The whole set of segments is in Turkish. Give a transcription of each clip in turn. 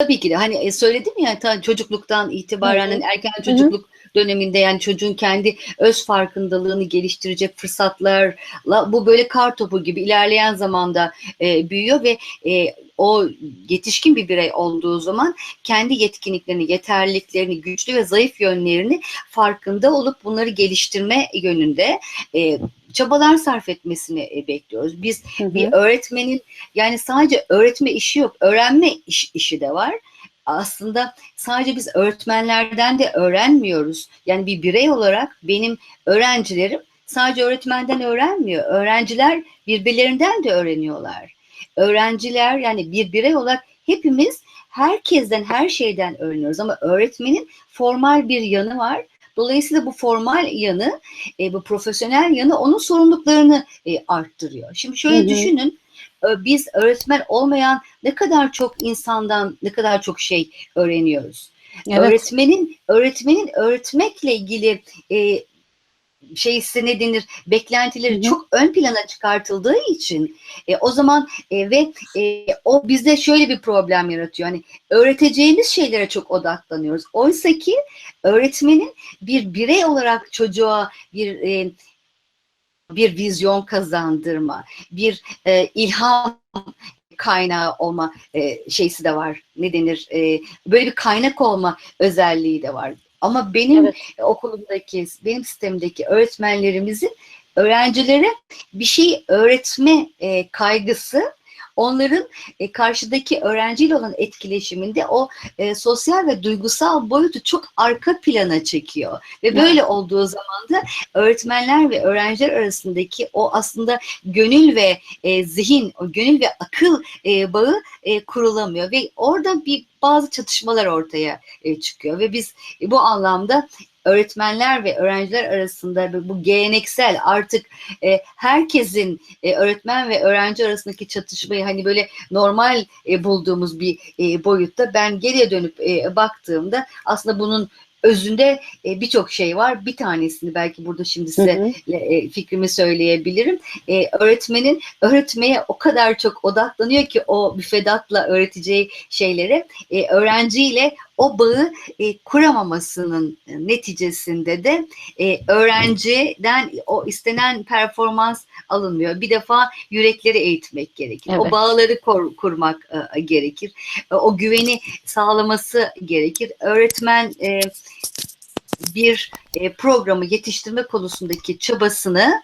Tabii ki de. Hani e, söyledim ya ta çocukluktan itibaren hani erken çocukluk döneminde yani çocuğun kendi öz farkındalığını geliştirecek fırsatlarla bu böyle kar topu gibi ilerleyen zamanda e, büyüyor ve e, o yetişkin bir birey olduğu zaman kendi yetkinliklerini, yeterliliklerini, güçlü ve zayıf yönlerini farkında olup bunları geliştirme yönünde e, çabalar sarf etmesini e, bekliyoruz. Biz Hı hı. bir öğretmenin yani sadece öğretme işi yok, öğrenme iş- işi de var. Aslında sadece biz öğretmenlerden de öğrenmiyoruz. Yani bir birey olarak benim öğrencilerim sadece öğretmenden öğrenmiyor. Öğrenciler birbirlerinden de öğreniyorlar. Öğrenciler yani bir birey olarak hepimiz herkesten her şeyden öğreniyoruz ama öğretmenin formal bir yanı var. Dolayısıyla bu formal yanı, e, bu profesyonel yanı onun sorumluluklarını e, arttırıyor. Şimdi şöyle Hı hı. düşünün, e, biz öğretmen olmayan ne kadar çok insandan ne kadar çok şey öğreniyoruz. Evet. Öğretmenin öğretmenin öğretmekle ilgili e, şeysi ne denir beklentileri Hı hı. çok ön plana çıkartıldığı için e, o zaman e, ve e, o bizde şöyle bir problem yaratıyor. Hani öğreteceğimiz şeylere çok odaklanıyoruz. Oysa ki öğretmenin bir birey olarak çocuğa bir e, bir vizyon kazandırma, bir e, ilham kaynağı olma e, şeysi de var. Ne denir? E, böyle bir kaynak olma özelliği de var. Ama benim Evet. okulumdaki, benim sistemdeki öğretmenlerimizin öğrencilere bir şey öğretme e, kaygısı onların e, karşıdaki öğrenciyle olan etkileşiminde o e, sosyal ve duygusal boyutu çok arka plana çekiyor. Ve böyle olduğu zaman da öğretmenler ve öğrenciler arasındaki o aslında gönül ve e, zihin, o gönül ve akıl e, bağı e, kurulamıyor. Ve orada bir bazı çatışmalar ortaya e, çıkıyor. Ve biz e, bu anlamda öğretmenler ve öğrenciler arasında bu- geleneksel artık e, herkesin e, öğretmen ve öğrenci arasındaki çatışmayı hani böyle normal e, bulduğumuz bir e, boyutta ben geriye dönüp e, baktığımda aslında bunun özünde e, birçok şey var. Bir tanesini belki burada şimdi size Hı hı. e, fikrimi söyleyebilirim. E, öğretmenin öğretmeye o kadar çok odaklanıyor ki o müfredatla öğreteceği şeylere e, öğrenciyle o bağı e, kuramamasının neticesinde de e, öğrenciden o istenen performans alınmıyor. Bir defa yürekleri eğitmek gerekir. O Evet. bağları kur- kurmak e, gerekir. E, o güveni sağlaması gerekir. Öğretmen e, bir e, programı yetiştirme konusundaki çabasını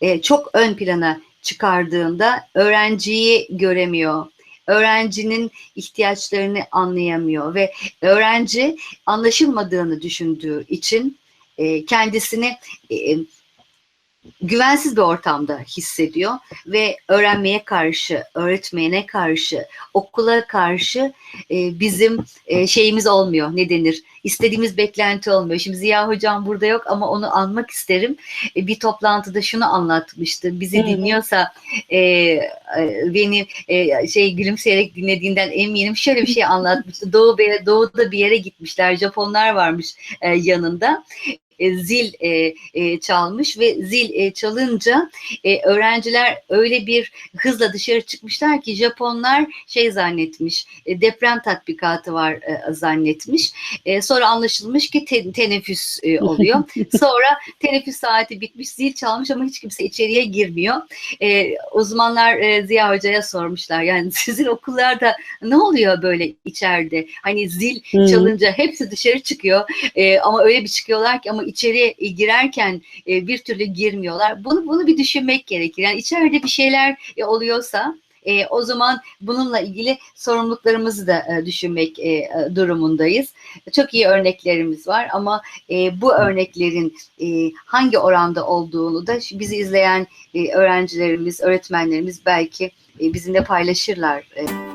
e, çok ön plana çıkardığında öğrenciyi göremiyor. Öğrencinin ihtiyaçlarını anlayamıyor ve öğrenci anlaşılmadığını düşündüğü için e, kendisini e, güvensiz bir ortamda hissediyor ve öğrenmeye karşı, öğretmene karşı, okula karşı e, bizim e, şeyimiz olmuyor. Ne denir? İstediğimiz beklenti olmuyor. Şimdi Ziya Hocam burada yok ama onu anmak isterim. E, bir toplantıda şunu anlatmıştı. Bizi hı. dinliyorsa e, e, beni e, şey gülümseyerek dinlediğinden eminim. Şöyle bir şey anlatmıştı. Doğu doğuda bir yere gitmişler. Japonlar varmış e, yanında e, zil e, e, çalmış ve zil e, çalınca e, öğrenciler öyle bir hızla dışarı çıkmışlar ki Japonlar şey zannetmiş e, deprem tatbikatı var e, zannetmiş. E, sonra anlaşılmış ki te- teneffüs e, oluyor. sonra teneffüs saati bitmiş zil çalmış ama hiç kimse içeriye girmiyor. E, uzmanlar e, Ziya Hoca'ya sormuşlar yani sizin okullarda ne oluyor böyle içeride? Hani zil çalınca hepsi dışarı çıkıyor e, ama öyle bir çıkıyorlar ki ama içeri e, girerken e, bir türlü girmiyorlar. Bunu bunu bir düşünmek gerekir. Yani içeride bir şeyler e, oluyorsa e, o zaman bununla ilgili sorumluluklarımızı da e, düşünmek e, e, durumundayız. Çok iyi örneklerimiz var ama e, bu örneklerin e, hangi oranda olduğunu da bizi izleyen e, öğrencilerimiz, öğretmenlerimiz belki e, bizimle paylaşırlar. E,